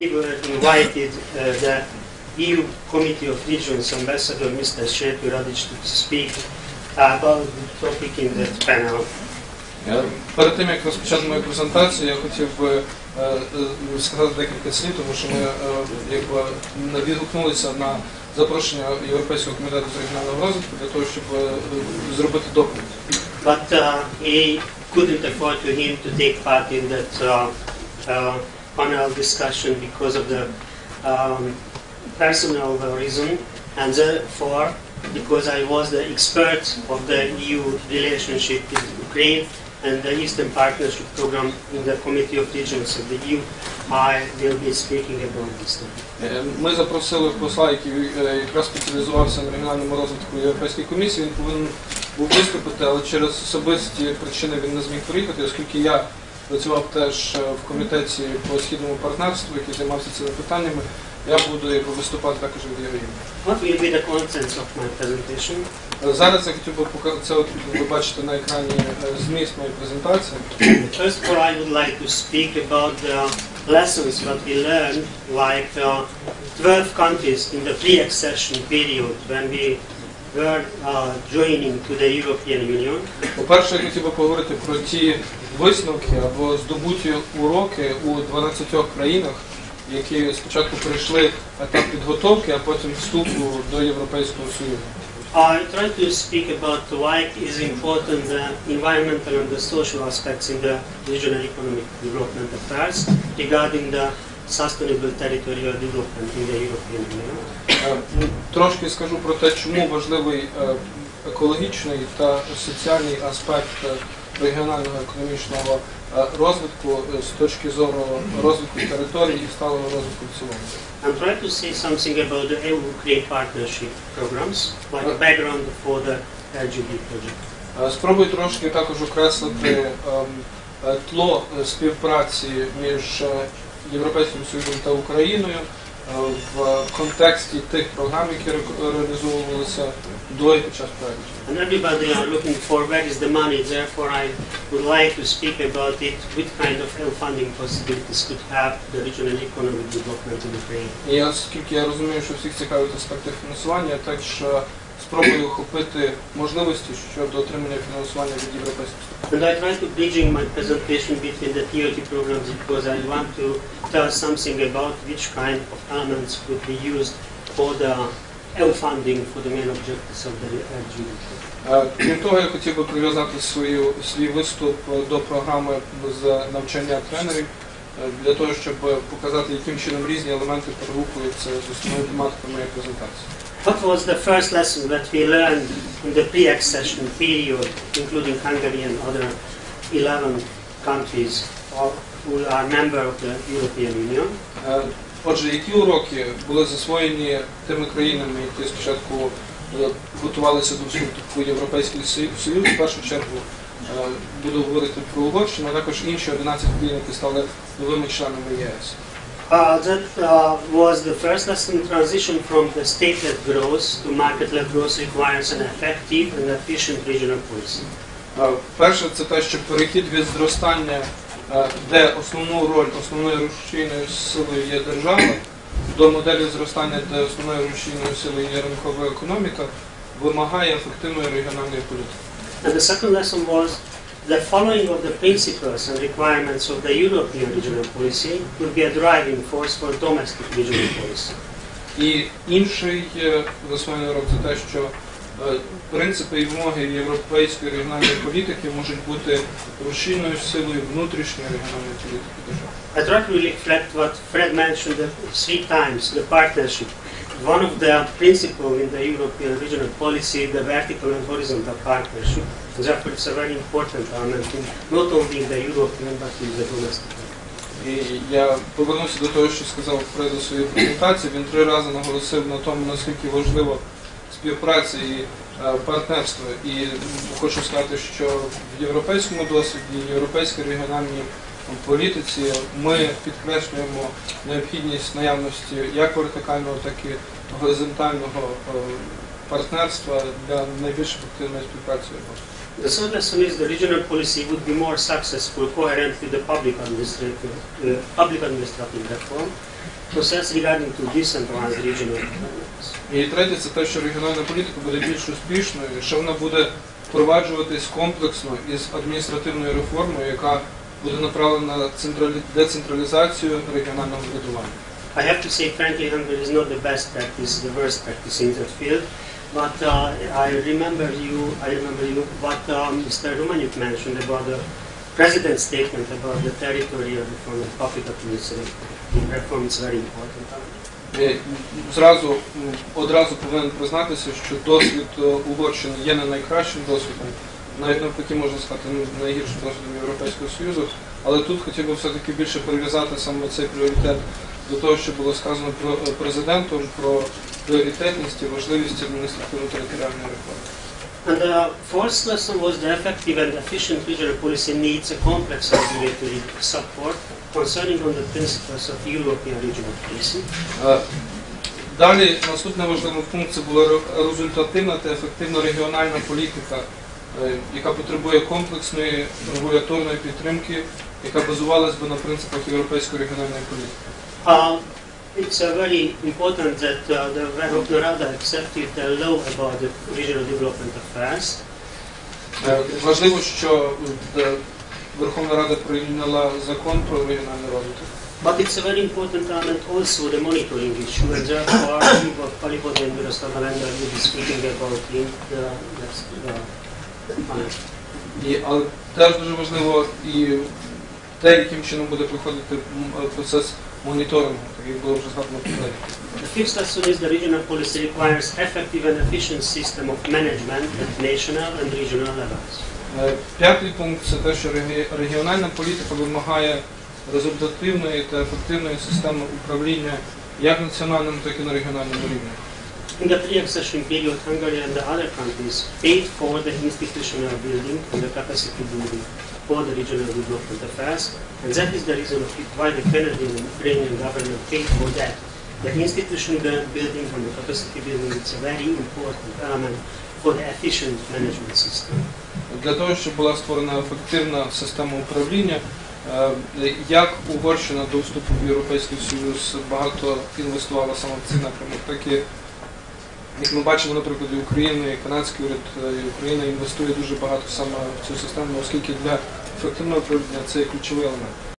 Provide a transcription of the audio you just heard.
We were invited uh, the EU Committee of Regions Ambassador Mr. Shetu Radic to speak about the topic in that panel. Перед тим як розпочати мою презентацію, я хотів би е, е, сказати декілька слів, тому що ми е, якби відгукнулися на запрошення Європейського комітету з регіонального розвитку для того, щоб зробити доповідь. But uh, he couldn't afford to him to take part in that uh, uh, panel discussion because of the um, personal reason, and therefore, because I was the expert of the EU relationship with Ukraine and the Eastern Partnership Program in the Committee of Regions of the EU, I will be speaking about this. Е, Ми запросили посла, який е, якраз спеціалізувався на регіональному розвитку Європейської комісії. Він повинен був виступити, але через особисті причини він не зміг приїхати, оскільки я працював теж е, в комітеті по східному партнерству, який займався цими питаннями. Я буду якби, виступати також від його імені. Е, Зараз я хотів би показати це, от ви бачите на екрані е, зміст моєї презентації. First of all, I would like to speak about the lessons that we learned, like uh, 12 countries in the pre-accession period when we were uh, joining to the European Union. По-перше, я хотів би поговорити про ті висновки або здобуті уроки у 12 країнах, які спочатку пройшли етап підготовки, а потім вступу до Європейського Союзу. I try to speak about why it is important the environmental and the social aspects in the regional economic development affairs regarding the sustainable territorial development in the European Union. Е, Трошки скажу про те, чому важливий е, екологічний та соціальний аспект е, регіонального економічного е, розвитку е, з точки зору розвитку територій і сталого розвитку в цілому. I'm trying to say something about the EU-Ukraine partnership programs, like a background for the LGB project. Е, Спробую трошки також окреслити ем, е, тло е, співпраці між е, Європейським Союзом та Україною е, в контексті тих програм, які ре- реалізовувалися до і під час проекту. And everybody are looking for where is the money, therefore I would like to speak about it, what kind of EU funding possibilities could have the regional economic development in Ukraine. І оскільки я розумію, що всіх цікавить аспекти фінансування, я також е, спробую охопити можливості щодо отримання фінансування від європейських. And I try to bridging my presentation between the TOT programs because I want to tell something about which kind of elements could be used for the EU funding for the main objectives of the LGB. Е, Крім того, я хотів би прив'язати свою, свій виступ до програми з навчання тренерів е, для того, щоб показати, яким чином різні елементи перегукуються з основною тематикою моєї презентації. What was the first lesson that we learned in the pre-accession period, including Hungary and other 11 countries who are member of the European Union? Е, Отже, які уроки були засвоєні тими країнами, які спочатку е, готувалися до вступу в Європейський Союз, в першу чергу е, буду говорити про Угорщину, а також інші 11 країн, які стали новими членами ЄС. Uh, that uh, was the first lesson. Transition from the state-led growth to market-led growth requires an effective and efficient regional policy. Е, Перше, це те, що перехід від зростання, е, де основну роль, основною рушійною силою є держава, до моделі зростання, де основною рушійною силою є ринкова економіка, вимагає ефективної регіональної політики. And the second lesson was the following of the principles and requirements of the European regional policy will be a driving force for domestic regional policy. І інший е, засвоєний урок це те, що е, принципи і вимоги європейської регіональної політики можуть бути рушійною силою внутрішньої регіональної політики держави. I try to reflect what Fred mentioned three times, the partnership. One of the principles in the European regional policy, the vertical and horizontal partnership. Therefore, it's a very important element, not only in the European, but in the domestic. І я повернуся до того, що сказав Фред у своїй презентації. Він три рази наголосив на тому, наскільки важлива співпраця і е, партнерство. І хочу сказати, що в європейському досвіді, в європейській регіональній політиці ми підкреслюємо необхідність наявності як вертикального, так і горизонтального е, партнерства для найбільш ефективної співпраці. The lesson is the regional policy would be more successful coherent with the public administrative, uh, public administrative reform process regarding to decentralized regional governments. І третє це те, що регіональна політика буде більш успішною, що вона буде впроваджуватись комплексно із адміністративною реформою, яка буде направлена на централі- децентралізацію регіонального врядування. I have to say, frankly, Hungary is not the best practice, the worst practice in that field. But uh, I remember you, I remember you, what um, Mr. Romaniuk mentioned about the president's statement about the territorial reform and public administrative reform is very important. Е, Зразу одразу повинен признатися, що досвід е, Угорщини є не найкращим досвідом, навіть навпаки можна сказати, ну, найгіршим досвідом Європейського Союзу. Але тут хотів би все-таки більше прив'язати саме цей пріоритет до того, що було сказано про е, президентом про пріоритетність і важливість адміністративно-територіальної реформи. And the fourth lesson was the effective and efficient regional policy needs a complex regulatory support concerning on the principles of European regional policy. Е, Далі наступний важливий пункт це була ре- результативна та ефективна регіональна політика, яка потребує комплексної регуляторної підтримки, яка базувалась би на принципах європейської регіональної політики. Uh, it's uh, very important that uh, the Verkhovna Rada accepted the law about the regional development affairs. Е, Важливо, що е, Верховна Рада прийняла закон про регіональний розвиток. But it's a very important element also the monitoring issue, and therefore and Miroslav Alenda will be speaking about in the next uh. І, але теж дуже важливо і те, яким чином буде проходити е, процес моніторингу, так як було вже згадано попередньо. The fifth lesson is the regional policy requires effective and efficient system of management at national and regional levels. Е, П'ятий пункт це те, що регіональна політика вимагає результативної та ефективної системи управління як національному, так і на регіональному рівні. In the pre-accession period, Hungary and the other countries paid for the institutional building and the capacity building for the regional development affairs, and that is the reason why the Canadian and Ukrainian government paid for that. The institutional building and the capacity building is a very important element for the efficient management system. Для того, щоб була створена ефективна система управління, е, як Угорщина до вступу в Європейський Союз багато інвестувала саме в цей напрямок, так і як ми бачимо наприклад, України, канадський уряд е, і Україна інвестує дуже багато саме в цю систему, оскільки для ефективного проведення це ключовий елемент.